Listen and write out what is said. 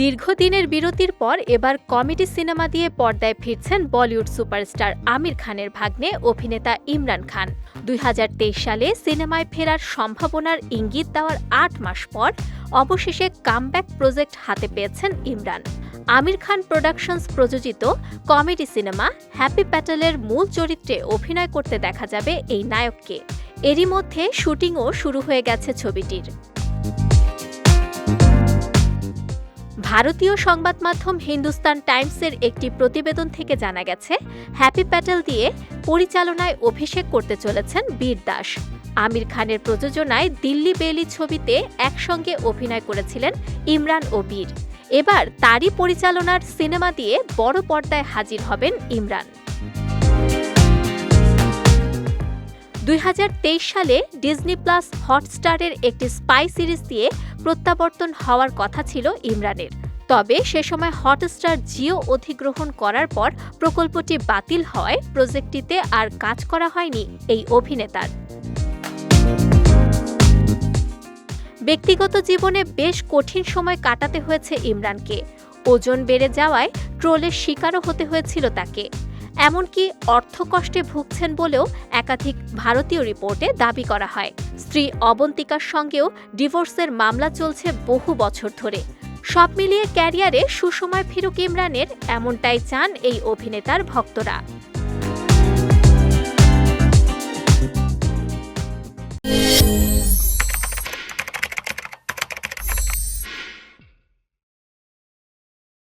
দীর্ঘদিনের বিরতির পর এবার কমেডি সিনেমা দিয়ে পর্দায় ফিরছেন বলিউড সুপারস্টার আমির খানের ভাগ্নে অভিনেতা ইমরান খান। দুই হাজার তেইশ সালে সিনেমায় ফেরার সম্ভাবনার ইঙ্গিত দেওয়ার আট মাস পর অবশেষে কামব্যাক প্রজেক্ট হাতে পেয়েছেন ইমরান। আমির খান প্রোডাকশনস প্রযোজিত কমেডি সিনেমা হ্যাপি প্যাটেলের মূল চরিত্রে অভিনয় করতে দেখা যাবে এই নায়ককে। এরই মধ্যে শুটিংও শুরু হয়ে গেছে ছবিটির। ভারতীয় সংবাদ মাধ্যম হিন্দুস্তান টাইমসের একটি প্রতিবেদন থেকে জানা গেছে, হ্যাপি প্যাটেল দিয়ে পরিচালনায় অভিষেক করতে চলেছেন বীর দাস। আমির খানের প্রযোজনায় দিল্লি বেলি ছবিতে একসঙ্গে অভিনয় করেছিলেন ইমরান ও বীর। এবার তারই পরিচালনার সিনেমা দিয়ে বড় পর্দায় হাজির হবেন ইমরান। দুই হাজার তেইশ সালে ডিজনি প্লাস হটস্টারের একটি স্পাই সিরিজ দিয়ে প্রত্যাবর্তন হওয়ার কথা ছিল ইমরানের। তবে সে সময় হটস্টার জিও অধিগ্রহণ করার পর প্রকল্পটি বাতিল হওয়ায় প্রজেক্টটিতে আর কাজ করা হয়নি এই অভিনেতার। ব্যক্তিগত জীবনে বেশ কঠিন সময় কাটাতে হয়েছে ইমরানকে। ওজন বেড়ে যাওয়ায় ট্রোলের শিকারও হতে হয়েছিল তাকে। এমনকি অর্থকষ্টে ভুগছেন বলেও একাধিক ভারতীয় রিপোর্টে দাবি করা হয়। স্ত্রী অবন্তিকার সঙ্গেও ডিভোর্সের মামলা চলছে বহু বছর ধরে। সব মিলিয়ে ক্যারিয়ারে সুসময় ফিরুক ইমরানের এমনটাই চান এই অভিনেতার ভক্তরা।